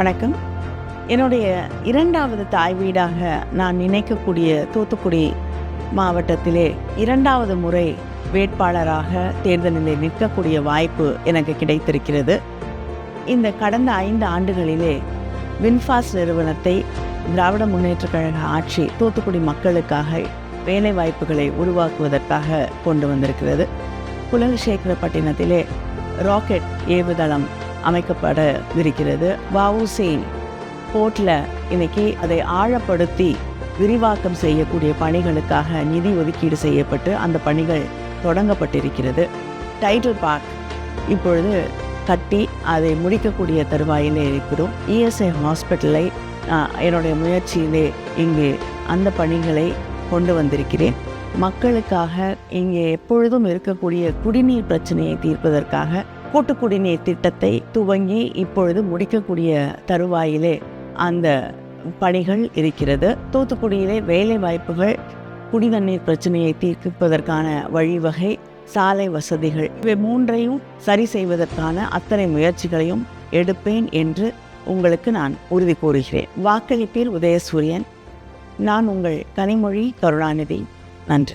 வணக்கம். என்னுடைய இரண்டாவது தாய் வீடாக நான் நினைக்கக்கூடிய தூத்துக்குடி மாவட்டத்திலே இரண்டாவது முறை வேட்பாளராக தேர்தலில் நிற்கக்கூடிய வாய்ப்பு எனக்கு கிடைத்திருக்கிறது. இந்த கடந்த ஐந்து ஆண்டுகளிலே வின்ஃபாஸ் நிறுவனத்தை திராவிட முன்னேற்றக் கழக ஆட்சி தூத்துக்குடி மக்களுக்காக வேலை வாய்ப்புகளை உருவாக்குவதற்காக கொண்டு வந்திருக்கிறது. குலசேகரப்பட்டினத்திலே ராக்கெட் ஏவுதளம் அமைக்கப்படவிருக்கிறது. வஉசி போர்ட்டில் இன்னைக்கு அதை ஆழப்படுத்தி விரிவாக்கம் செய்யக்கூடிய பணிகளுக்காக நிதி ஒதுக்கீடு செய்யப்பட்டு அந்த பணிகள் தொடங்கப்பட்டிருக்கிறது. டைட்டில் பார்க் இப்பொழுது கட்டி அதை முடிக்கக்கூடிய தருவாயிலே இருக்கிறோம். இஎஸ்ஐ ஹாஸ்பிட்டலை என்னுடைய முயற்சியிலே இங்கே அந்த பணிகளை கொண்டு வந்திருக்கிறேன். மக்களுக்காக இங்கே எப்பொழுதும் இருக்கக்கூடிய குடிநீர் பிரச்சனையை தீர்ப்பதற்காக கூட்டு குடிநீர் திட்டத்தை துவங்கி இப்பொழுது முடிக்கக்கூடிய தருவாயிலே அந்த பணிகள் இருக்கிறது. தூத்துக்குடியிலே வேலை வாய்ப்புகள் குடிநீர் பிரச்சனையை தீர்ப்பதற்கான வழிவகை சாலை வசதிகள் இவை மூன்றையும் சரி செய்வதற்கான அத்தனை முயற்சிகளையும் எடுப்பேன் என்று உங்களுக்கு நான் உறுதி கூறுகிறேன். வாக்களிப்பீர் உதயசூரியன். நான் உங்கள் கனிமொழி கருணாநிதி. நன்றி.